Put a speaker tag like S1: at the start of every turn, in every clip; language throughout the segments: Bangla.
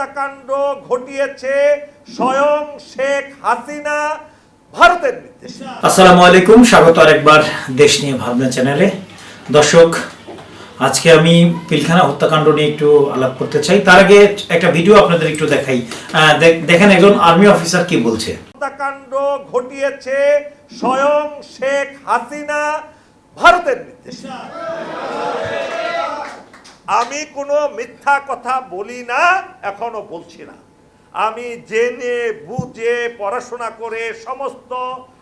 S1: হত্যাকাণ্ড ঘটিয়েছে স্বয়ং শেখ হাসিনা ভারতের নির্দেশে।
S2: আসসালামু আলাইকুম স্বাগত আরেকবার দেশ নিয়ে ভাবনা চ্যানেলে। দর্শক আজকে আমি পিলখানা হত্যাকাণ্ড নিয়ে একটু আলাপ করতে চাই। তার আগে একটা ভিডিও আপনাদের একটু দেখাই। দেখেন একজন আর্মি অফিসার কি বলছে।
S1: হত্যাকাণ্ড ঘটিয়েছে স্বয়ং শেখ হাসিনা ভারতের নির্দেশে। আমি কোনো মিথ্যা কথা বলি না, এখনও বলছি না। আমি জেনে, বুঝে, পড়াশোনা করে, সমস্ত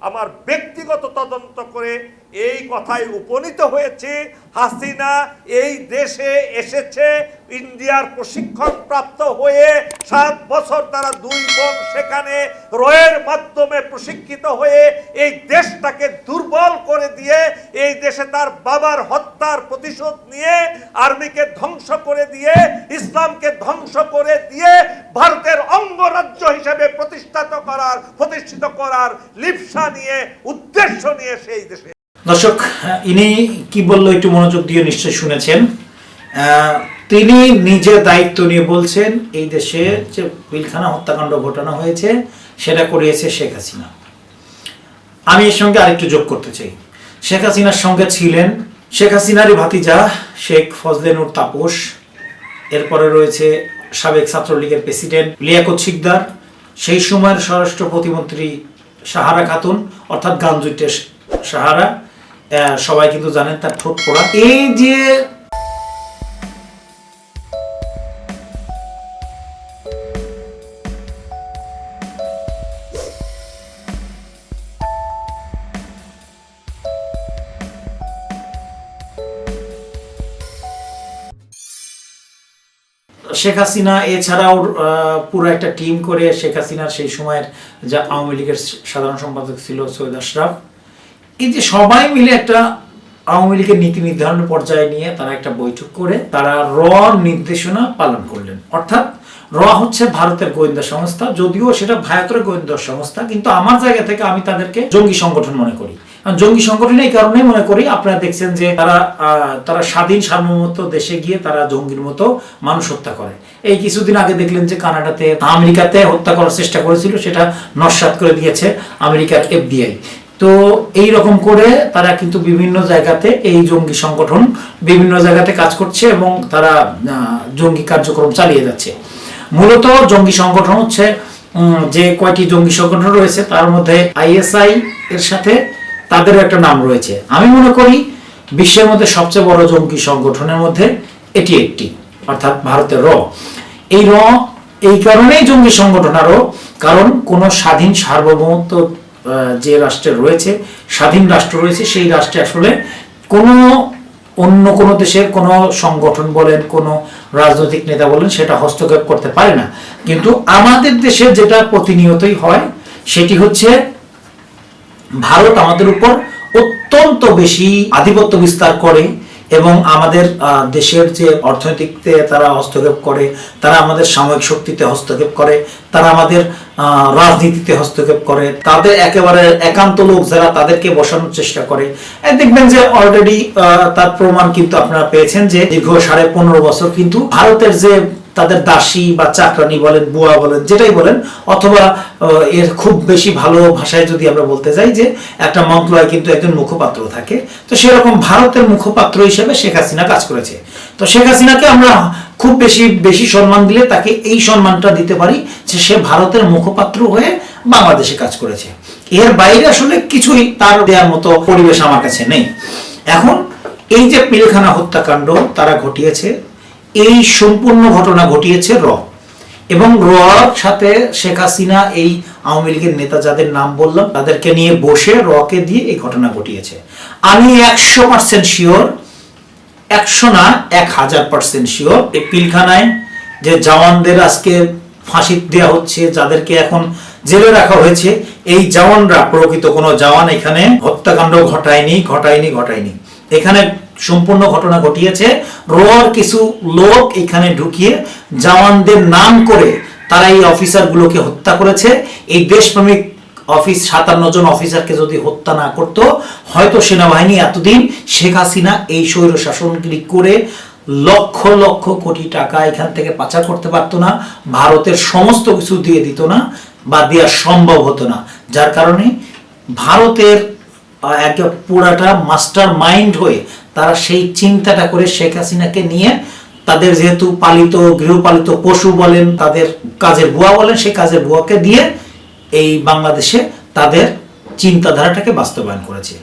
S1: আমার ব্যক্তিগত তদন্ত করে এই কথায় উপনীত হয়েছে। হাসিনা এই দেশে এসেছে, ইন্ডিয়ার প্রশিক্ষণ প্রাপ্ত হয়ে সাত বছর তারা দুই বোন সেখানে রয়ের মাধ্যমে প্রশিক্ষিত হয়ে এই দেশটাকে দুর্বল করে দিয়ে এই দেশে তার বাবার হত্যার প্রতিশোধ নিয়ে আর্মিকে ধ্বংস করে দিয়ে, ইসলামকে ধ্বংস করে দিয়ে ভারতের অঙ্গরাজ্য হিসেবে প্রতিষ্ঠিত করার প্রতিষ্ঠিত করার লিপসা নিয়ে, উদ্দেশ্য নিয়ে সেই দেশে
S2: দর্শক, ইনি কি বলল একটু মনোযোগ দিয়ে নিশ্চয়ই শুনেছেন। তিনি নিজে দায়িত্ব নিয়ে বলছেন, এই দেশে যে পিলখানা হত্যাকাণ্ড ঘটানো হয়েছে, সেটা করিয়েছে শেখ হাসিনা। আমি এর সঙ্গে আরেকটু যোগ করতে চাই। শেখ হাসিনার সঙ্গে ছিলেন শেখ হাসিনারই ভাতিজা শেখ ফজলেনুর তাপস, এরপরে রয়েছে সাবেক ছাত্রলীগের প্রেসিডেন্ট লিয়াকত শিকদার, সেই সময়ের স্বরাষ্ট্র প্রতিমন্ত্রী সাহারা খাতুন, অর্থাৎ গাঞ্জুটের সাহারা সবাই কিন্তু জানেন তার ঠোঁট পোড়া। এই যে শেখ হাসিনা এছাড়াও পুরো একটা টিম করে শেখ হাসিনার সেই সময়ের যা আওয়ামী লীগের সাধারণ সম্পাদক ছিল সৈয়দ আশরাফ এই যে সবাই মিলে একটা আওয়ামী লীগের নীতি নির্ধারণের পর্যায়ে নিয়ে তারা একটা বৈঠক করে, তারা র নির্দেশনা পালন করলেন। অর্থাৎ র হচ্ছে ভারতের গোয়েন্দা সংস্থা, যদিও সেটা ভারতের গোয়েন্দা সংস্থা, কিন্তু আমার জায়গা থেকে আমি তাদেরকে জঙ্গি সংগঠন মনে করি। জঙ্গি সংগঠন এই কারণেই মনে করি, আপনারা দেখছেন যে তারা তারা স্বাধীন সার্বভৌমত্ব দেশে গিয়ে তারা জঙ্গির মতো মানুষ হত্যা করে। এই কিছুদিন আগে দেখলেন যে কানাডাতে, আমেরিকাতে হত্যা করার চেষ্টা করেছিল, সেটা নস্বাত করে দিয়েছে আমেরিকার এফবিআই তো এই রকম করে তারা কিন্তু বিভিন্ন জায়গাতে এই জঙ্গি সংগঠন বিভিন্ন জায়গাতে কাজ করছে এবং তারা জঙ্গি কার্যক্রম চালিয়ে যাচ্ছে। মূলত জঙ্গি সংগঠন হচ্ছে যে কয়টি জঙ্গি সংগঠন রয়েছে তার মধ্যে আইএসআই এর সাথে তাদেরও একটা নাম রয়েছে। আমি মনে করি বিশ্বের মধ্যে সবচেয়ে বড় জঙ্গি সংগঠনের মধ্যে এটি একটি, অর্থাৎ ভারতের র। এই র, এই কারণেই জঙ্গি সংগঠন আরও কারণ কোনো স্বাধীন সার্বভৌমত্ব যে রাষ্ট্রে রয়েছে, স্বাধীন রাষ্ট্র রয়েছে, সেই রাষ্ট্রে আসলে কোনো অন্য কোনো দেশের কোনো সংগঠন বলেন, কোনো রাজনৈতিক নেতা বলেন, সেটা হস্তক্ষেপ করতে পারে না। কিন্তু আমাদের দেশে যেটা প্রতিনিয়তই হয়, সেটি হচ্ছে ভারত আমাদের উপর অত্যন্ত বেশি আধিপত্য বিস্তার করে এবং আমাদের দেশের যে অর্থনীতিতে তারা হস্তক্ষেপ করে, তারা আমাদের সাময়িক শক্তিতে হস্তক্ষেপ করে, তারা আমাদের রাজনীতিতে হস্তক্ষেপ করে, তাদের একেবারে একান্ত লোক যারা তাদেরকে বসানোর চেষ্টা করে। দেখবেন যে অলরেডি তার প্রমাণ কিন্তু আপনারা পেয়েছেন যে দীর্ঘ সাড়ে পনেরো বছর কিন্তু ভারতের যে তাদের দাসী বা চাকরানি বলেন, বুয়া বলেন, যেটাই বলেন, অথবা এর খুব বেশি ভালো ভাষায় যদি আমরা বলতে যাই যে একটা মন্ত্রণালয় কিন্তু একজন মুখপাত্র থাকে, তো সেরকম ভারতের মুখপাত্র হিসেবে শেখ হাসিনা কাজ করেছে। তো শেখ হাসিনাকে আমরা খুব বেশি বেশি সম্মান দিলে তাকে এই সম্মানটা দিতে পারি যে সে ভারতের মুখপাত্র হয়ে বাংলাদেশে কাজ করেছে। এর বাইরে আসলে কিছুই তার দেওয়ার মতো পরিবেশ আমার কাছে নেই। এখন এই যে পিলখানা হত্যাকাণ্ড তারা ঘটিয়েছে এই সম্পূর্ণ ঘটনা ঘটিয়েছে র। এবং রর সাথে শেখ হাসিনা এই আওয়ামী লীগের নেতা যাদের নাম বললাম, তাদেরকে নিয়ে বসে রকে দিয়ে এই ঘটনা ঘটিয়েছে। আমি একশো পার্সেন্ট শিওর একশো না, এক হাজার পার্সেন্ট শিওর এই পিলখানায় যে জওয়ানদের আজকে ফাঁসি দেওয়া হচ্ছে, যাদেরকে এখন জেলে রাখা হয়েছে, এই জওয়ানরা, প্রকৃত কোনো জওয়ান এখানে হত্যাকাণ্ড ঘটায়নি ঘটায়নি ঘটায়নি। এখানে সম্পূর্ণ ঘটনা ঘটিয়েছে। রোয়ার কিছু লোক এখানে ঢুকিয়ে জওয়ানদের নাম করে তারা এই অফিসারগুলোকে হত্যা করেছে। এই দেশপ্রেমিক অফিস সাতান্ন জন অফিসারকে যদি হত্যা না করতো, হয়তো সেনাবাহিনী এতদিন শেখ হাসিনা এই স্বৈর শাসনগিরি করে লক্ষ লক্ষ কোটি টাকা এখান থেকে পাচার করতে পারতো না, ভারতের সমস্ত কিছু দিয়ে দিত না বা দেওয়া সম্ভব হতো না। যার কারণে ভারতের একটা পুরাটা মাস্টার মাইন্ড হয়ে তারা সেই চিন্তাটা করে শেখ হাসিনাকে নিয়ে তাদের যেহেতু পালিত, গৃহপালিত পশু বলেন, তাদের কাজের বুয়া বলেন, সেই কাজের বুয়াকে দিয়ে এই বাংলাদেশে তাদের চিন্তাধারাটাকে বাস্তবায়ন করেছে।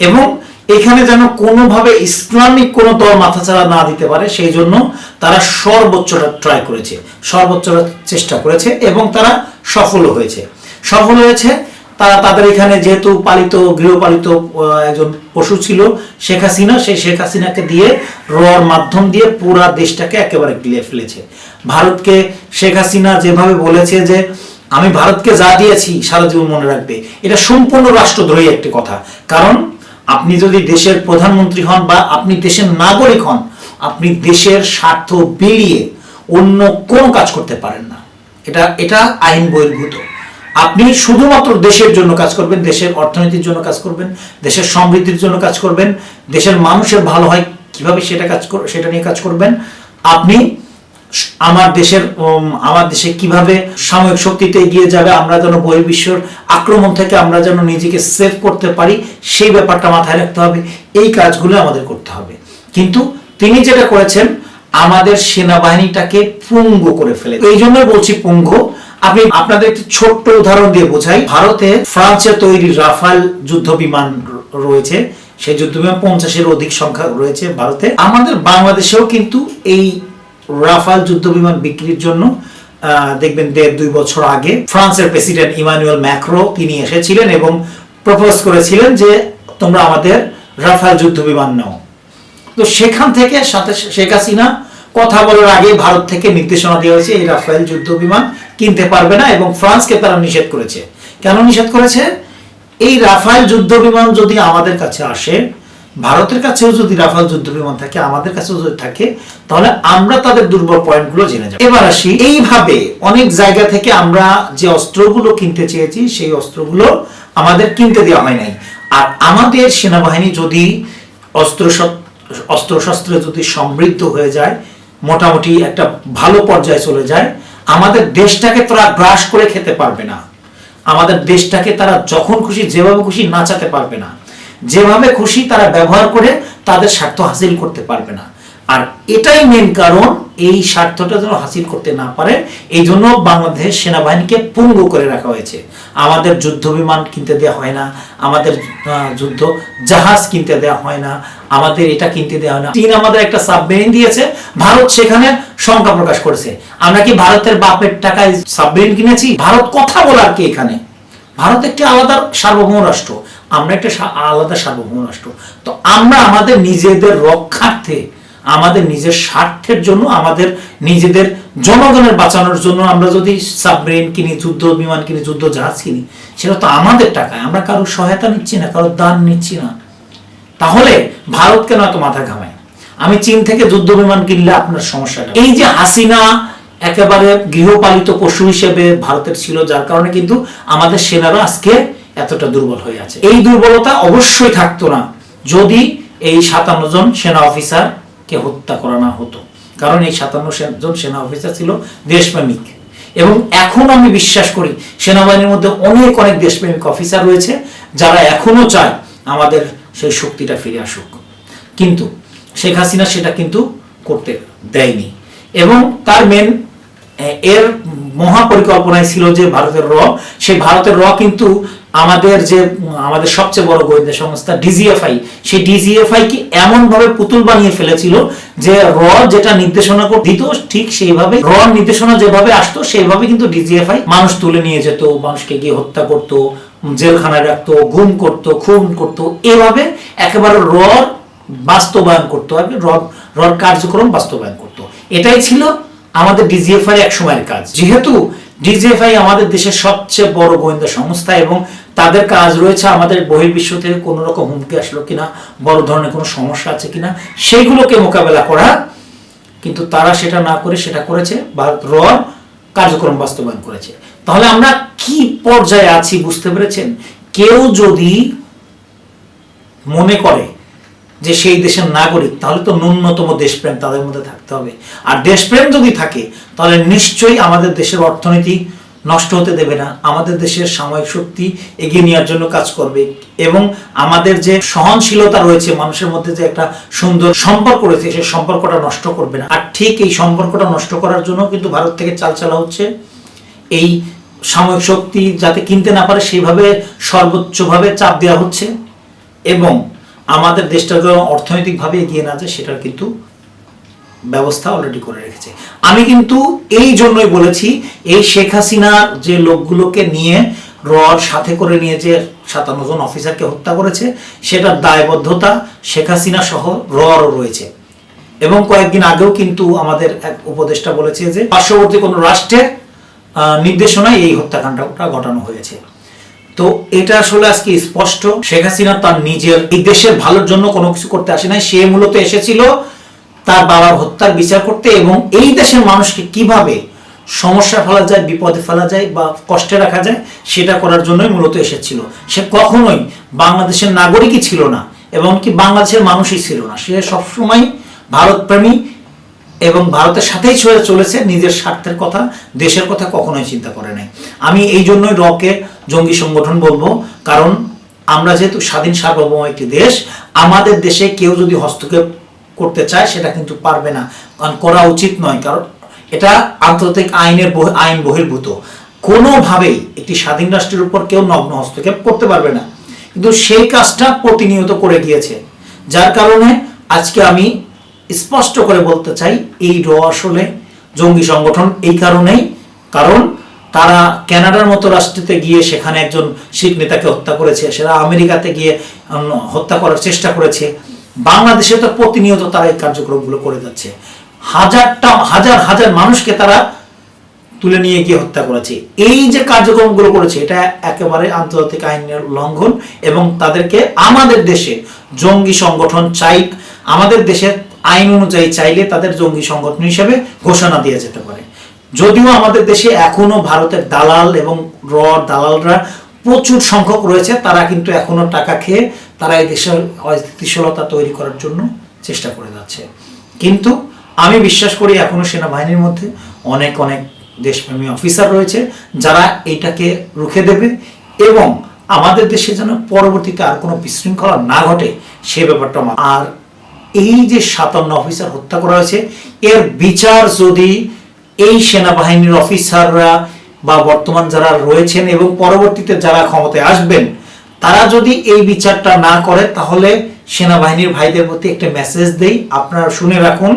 S2: এবং এখানে যেন কোনোভাবে ইসলামিক কোনো দল মাথাচাড়া না দিতে পারে, সেই জন্য তারা সর্বোচ্চটা ট্রাই করেছে, সর্বোচ্চটা চেষ্টা করেছে এবং তারা সফল হয়েছে। সফল হয়েছে তারা তাদের এখানে যেহেতু পালিত, গৃহপালিত একজন পশু ছিল, শেখ হাসিনা, সেই শেখ হাসিনাকে দিয়ে রর মাধ্যম দিয়ে পুরা দেশটাকে একেবারে গিলে ফেলেছে। ভারতকে শেখ হাসিনা যেভাবে বলেছে যে, আমি ভারতকে যা দিয়েছি, সারা জীবন মনে রাখবে। এটা সম্পূর্ণ রাষ্ট্রদ্রোহী একটি কথা। কারণ, আপনি যদি দেশের প্রধানমন্ত্রী হন বা আপনি দেশের নাগরিক হন, আপনি দেশের স্বার্থ বেরিয়ে অন্য কোনো কাজ করতে পারেন না। এটা এটা আইন বহির্ভূত। আপনি শুধুমাত্র দেশের জন্য কাজ করবেন, দেশের অর্থনীতির জন্য কাজ করবেন, দেশের সমৃদ্ধির জন্য কাজ করবেন, দেশের মানুষের ভালো হয় কীভাবে সেটা কাজ সেটা নিয়ে কাজ করবেন। আপনি আমার দেশের আমার দেশে কীভাবে সাময়িক শক্তিতে এগিয়ে যাবে, আমরা যেন বহির্বিশ্বর আক্রমণ থেকে আমরা যেন নিজেকে সেভ করতে পারি, সেই ব্যাপারটা মাথায় রাখতে হবে, এই কাজগুলো আমাদের করতে হবে। কিন্তু তিনি যেটা করেছেন, আমাদের সেনাবাহিনীটাকে পুঙ্গ করে ফেলে এই জন্য বলছি পুঙ্গ। আমি আপনাদের একটি ছোট্ট উদাহরণ দিয়ে বোঝাই। ভারতে ফ্রান্সের তৈরি রাফাল যুদ্ধ বিমান রয়েছে। সেই যুদ্ধ বিমান পঞ্চাশের অধিক সংখ্যা রয়েছে ভারতে। আমাদের বাংলাদেশেও কিন্তু এই রাফাল যুদ্ধ বিমান বিক্রির জন্য দেখবেন দেড় দুই বছর আগে ফ্রান্সের প্রেসিডেন্ট ইমানুয়েল ম্যাক্রো তিনি এসেছিলেন এবং প্রপোজ করেছিলেন যে, তোমরা আমাদের রাফাল যুদ্ধ বিমান নাও। তো সেখান থেকে সাথে শেখ হাসিনা কথা বলার আগে ভারত থেকে নির্দেশনা দেওয়া হয়েছে এই রাফায়েল যুদ্ধ বিমান কিনতে পারবে না এবং ফ্রান্সকে তারা নিষেধ করেছে। কেন নিষেধ করেছে? এই রাফায়েল যুদ্ধ বিমান যদি আমাদের কাছে আসে, ভারতের কাছেও যদি রাফাল যুদ্ধ বিমান থাকে, আমাদের কাছেও যদি থাকে, তাহলে আমরা তাদের দুর্বল পয়েন্টগুলো জেনে যাব। এবার আসি, এইভাবে অনেক জায়গা থেকে আমরা যে অস্ত্রগুলো কিনতে চেয়েছি, সেই অস্ত্রগুলো আমাদের কিনতে দেওয়া হয় নাই। আর আমাদের সেনাবাহিনী যদি অস্ত্র অস্ত্রশস্ত্রে যদি সমৃদ্ধ হয়ে যায়, মোটামুটি একটা ভালো পর্যায়ে চলে যায় আমাদের দেশটাকে তারা গ্রাস করে খেতে পারবে না। আমাদের দেশটাকে তারা যখন খুশি, যেভাবে খুশি, নাচাতে পারবে না। যেভাবে খুশি, তারা ব্যবহার করে তাদের স্বার্থ হাসিল করতে পারবে না। আর এটাই মেন কারণ এই স্বার্থটা যেন হাসিল করতে না পারে, এই জন্য বাংলাদেশ সেনাবাহিনীকে পুঙ্গু করে রাখা হয়েছে। আমাদের যুদ্ধ বিমান কিনতে দেওয়া হয় না, আমাদের যুদ্ধ জাহাজ কিনতে দেওয়া হয় না, আমাদের এটা কিনতে দেওয়া হয় না। চীন আমাদের একটা সাবমেরিন দিয়েছে, ভারত সেখানে শঙ্কা প্রকাশ করেছে। আমরা কি ভারতের বাপের টাকায় সাবমেরিন কিনেছি? ভারত কথা বলার কি এখানে? ভারত একটি আলাদা সার্বভৌম রাষ্ট্র, আমরা একটা আলাদা সার্বভৌম রাষ্ট্র। তো আমরা আমাদের নিজেদের রক্ষার্থে আমাদের নিজের স্বার্থের জন্য, আমাদের নিজেদের জনগণের বাঁচানোর জন্য আমরা যদি সাবমেরিন কিনি, যুদ্ধ, বিমান কিনি, যুদ্ধ জাহাজ কিনি, সেটা তো আমাদের টাকায়। আমরা কারোর সহায়তা নিচ্ছি না কারোর দান নিচ্ছি না। তাহলে ভারত কেন এত মাথা ঘামায়? আমি চীন থেকে যুদ্ধ, বিমান কিনলে আপনার সমস্যাটা এই যে হাসিনা একেবারে গৃহপালিত পশু হিসেবে ভারতের ছিল, যার কারণে কিন্তু আমাদের সেনারা আজকে এতটা দুর্বল হয়ে আছে। এই দুর্বলতা অবশ্যই থাকতো না। যদি এই সাতান্ন জন সেনা অফিসার কে হত্যা করা না হতো। কারণ এই সাতান্ন জন সেনা অফিসার ছিল দেশপ্রেমিক। এবং এখন আমি বিশ্বাস করি সেনাবাহিনীর মধ্যে অনেক অনেক দেশপ্রেমিক অফিসার রয়েছে, যারা এখনও চায় আমাদের সেই শক্তিটা ফিরে আসুক। কিন্তু শেখ হাসিনা সেটা কিন্তু করতে দেয়নি। এবং তার মেন এর মহাপরিকল্পনায় ছিল যে ভারতের র, সেই ভারতের র কিন্তু আমাদের যে, আমাদের সবচেয়ে বড় গোয়েন্দা সংস্থা ডিজিএফআই সেই ডিজিএফআই কি এমন ভাবে পুতুল বানিয়ে ফেলেছিল যে র যেটা নির্দেশনা দিত, ঠিক সেইভাবে র নির্দেশনা যেভাবে আসতো সেইভাবে কিন্তু ডিজিএফআই মানুষ তুলে নিয়ে যেত, মানুষকে গিয়ে হত্যা করতো, জেলখানায় রাখতো, গুম করতো, খুন করতো, এভাবে একেবারে র বাস্তবায়ন করতো, আর কি র- কার্যক্রম বাস্তবায়ন করতো। এটাই ছিল আমাদের ডিজিএফআই এক সময়ের কাজ। যেহেতু ডিজিএফআই আমাদের দেশের সবচেয়ে বড় গোয়েন্দা সংস্থা এবং তাদের কাজ রয়েছে আমাদের বহির্বিশ্ব থেকে কোনো রকম হুমকি আসলো কিনা, বড় ধরনের কোনো সমস্যা আছে কিনা, সেইগুলোকে মোকাবেলা করা। কিন্তু তারা সেটা না করে সেটা করেছে ভারত র কার্যক্রম বাস্তবায়ন করেছে। তাহলে আমরা কি পর্যায়ে আছি বুঝতে পেরেছেন? কেউ যদি মনে করে যে সেই দেশের নাগরিক, তাহলে তো ন্যূনতম দেশপ্রেম তাদের মধ্যে থাকতে হবে। আর দেশপ্রেম যদি থাকে, তাহলে নিশ্চয়ই আমাদের দেশের অর্থনীতি নষ্ট হতে দেবে না। আমাদের দেশের সাময়িক শক্তি এগিয়ে নেওয়ার জন্য কাজ করবে এবং আমাদের যে সহনশীলতা রয়েছে, মানুষের মধ্যে যে একটা সুন্দর সম্পর্ক রয়েছে, সেই সম্পর্কটা নষ্ট করবে না। আর ঠিক এই সম্পর্কটা নষ্ট করার জন্য কিন্তু ভারত থেকে চাল চালা হচ্ছে। এই সাময়িক শক্তি যাতে কিনতে না পারে, সেইভাবে সর্বোচ্চভাবে চাপ দেওয়া হচ্ছে। এবং আমাদের দেশটাকে অর্থনৈতিকভাবে এগিয়ে না যায়, সেটার কিন্তু ব্যবস্থা অলরেডি করে রেখেছে। আমি কিন্তু এই জন্যই বলেছি, এই শেখ হাসিনার যে লোকগুলোকে নিয়ে রর সাথে করে নিয়ে যে সাতান্ন জন অফিসারকে হত্যা করেছে, সেটার দায়বদ্ধতা শেখ হাসিনা সহ ররও রয়েছে। এবং কয়েকদিন আগেও কিন্তু আমাদের এক উপদেষ্টা বলেছে যে, পার্শ্ববর্তী কোনো রাষ্ট্রের নির্দেশনায় এই হত্যাকাণ্ডটা ঘটানো হয়েছে। তো এটা আসলে আজকে স্পষ্ট। শেখ হাসিনা তার নিজের এই দেশের ভালোর জন্য কোনো কিছু করতে আসে নাই। সে মূলত এসেছিল তার বাবার হত্যার বিচার করতে এবং এই দেশের মানুষকে কীভাবে সমস্যা ফেলা যায়, বিপদে ফেলা যায় বা কষ্টে রাখা যায়, সেটা করার জন্যই মূলত এসেছিল। সে কখনোই বাংলাদেশের নাগরিকই ছিল না এবং কি বাংলাদেশের মানুষই ছিল না। সে সবসময় ভারতপ্রেমী এবং ভারতের সাথেই চলে চলেছে নিজের স্বার্থের কথা, দেশের কথা কখনোই চিন্তা করে নাই। আমি এই জন্যই রকে জঙ্গি সংগঠন বলব, কারণ আমরা যেহেতু স্বাধীন সার্বভৌম একটি দেশ, আমাদের দেশে কেউ যদি হস্তক্ষেপ করতে চায়, সেটা কিন্তু পারবে না। কারণ করা উচিত নয়, কারণ এটা আন্তর্জাতিক আইনের আইন বহির্ভূত। কোনোভাবেই একটি স্বাধীন রাষ্ট্রের উপর কেউ নগ্ন হস্তক্ষেপ করতে পারবে না। কিন্তু সেই কাজটা প্রতিনিয়ত করে গিয়েছে। যার কারণে আজকে আমি স্পষ্ট করে বলতে চাই, এই র আসলে জঙ্গি সংগঠন এই কারণেই, কারণ তারা কানাডার মতো রাষ্ট্রতে গিয়ে সেখানে একজন শিখ নেতাকে হত্যা করেছে সেটা আমেরিকাতে গিয়ে হত্যা করার চেষ্টা করেছে। বাংলাদেশে তো প্রতিনিয়ত তারা এই কার্যক্রমগুলো করে যাচ্ছে। হাজারটা, হাজার হাজার মানুষকে তারা তুলে নিয়ে গিয়ে হত্যা করেছে। এই যে কার্যক্রমগুলো করেছে, এটা একেবারে আন্তর্জাতিক আইনের লঙ্ঘন এবং তাদেরকে আমাদের দেশে জঙ্গি সংগঠন চাই, আমাদের দেশের আইন অনুযায়ী চাইলে তাদের জঙ্গি সংগঠন হিসেবে ঘোষণা দেওয়া যেতে পারে। যদিও আমাদের দেশে এখনও ভারতের দালাল এবং র দালালরা প্রচুর সংখ্যক রয়েছে, তারা কিন্তু এখনও টাকা খেয়ে তারা এই দেশের অস্থিতিশীলতা তৈরি করার জন্য চেষ্টা করে যাচ্ছে। কিন্তু আমি বিশ্বাস করি এখনও সেনাবাহিনীর মধ্যে অনেক অনেক দেশপ্রেমী অফিসার রয়েছে যারা এটাকে রুখে দেবে এবং আমাদের দেশে যেন পরবর্তীতে আর কোনো বিশৃঙ্খলা না ঘটে, সে ব্যাপারটা আর এই যে সাতান্ন অফিসার হত্যা করা হয়েছে, এর বিচার যদি এই সেনাবাহিনীর অফিসাররা বা বর্তমান যারা রয়েছেন এবং পরবর্তীতে যারা ক্ষমতায় আসবেন, তারা যদি এই বিচারটা না করে, তাহলে সেনাবাহিনীর ভাইদের প্রতি একটা মেসেজ দেই। আপনারা শুনে রাখুন,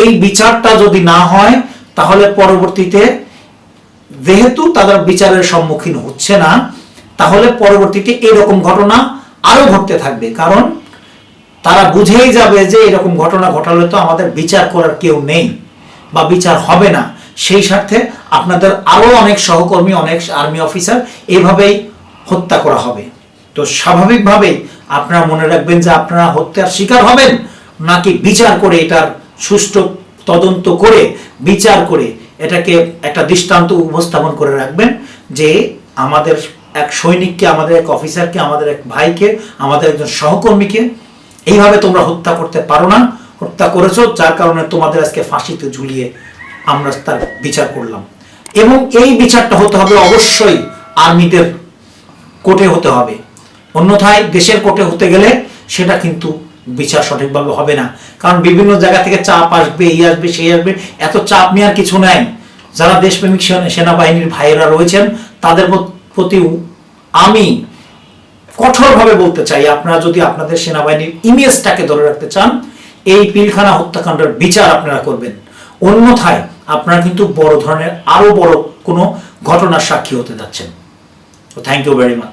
S2: এই বিচারটা যদি না হয়, তাহলে পরবর্তীতে যেহেতু তাদের বিচারের সম্মুখীন হচ্ছে না, তাহলে পরবর্তীতে এরকম ঘটনা আরও ঘটতে থাকবে। কারণ তারা বুঝেই যাবে যে এরকম ঘটনা ঘটালে তো আমাদের বিচার করার কেউ নেই বা বিচার হবে না। সেই স্বার্থে আপনাদের আরও অনেক সহকর্মী, অনেক আর্মি অফিসার এভাবেই হত্যা করা হবে। তো স্বাভাবিকভাবেই আপনারা মনে রাখবেন যে আপনারা হত্যার শিকার হবেন নাকি বিচার করে এটার সুষ্ঠু তদন্ত করে, বিচার করে এটাকে একটা দৃষ্টান্ত উপস্থাপন করে রাখবেন যে আমাদের এক সৈনিককে, আমাদের এক অফিসারকে, আমাদের এক ভাইকে, আমাদের একজন সহকর্মীকে এইভাবে তোমরা হত্যা করতে পারো না, হত্যা করেছ, যার কারণে তোমাদের আজকে ফাঁসিতে ঝুলিয়ে আমরা তার বিচার করলাম। এবং এই বিচারটা হতে হবে অবশ্যই আর্মিদের কোর্টে হতে হবে। অন্যথায় দেশের কোর্টে হতে গেলে সেটা কিন্তু বিচার সঠিকভাবে হবে না। কারণ বিভিন্ন জায়গা থেকে চাপ আসবে এই আসবে, সেই আসবে, এত চাপ নেওয়ার কিছু নাই। যারা দেশপ্রেমিক সেনা- সেনাবাহিনীর ভাইয়েরা রয়েছেন, তাদের প্রতি আমি কঠোরভাবে বলতে চাই, আপনারা যদি আপনাদের সেনাবাহিনীর ইমেজটাকে ধরে রাখতে চান, এই পিলখানা হত্যাকাণ্ডের বিচার আপনারা করবেন। অন্যথায় আপনারা কিন্তু বড় ধরনের, আরও বড় কোনো ঘটনার সাক্ষী হতে যাচ্ছেন। Thank you very much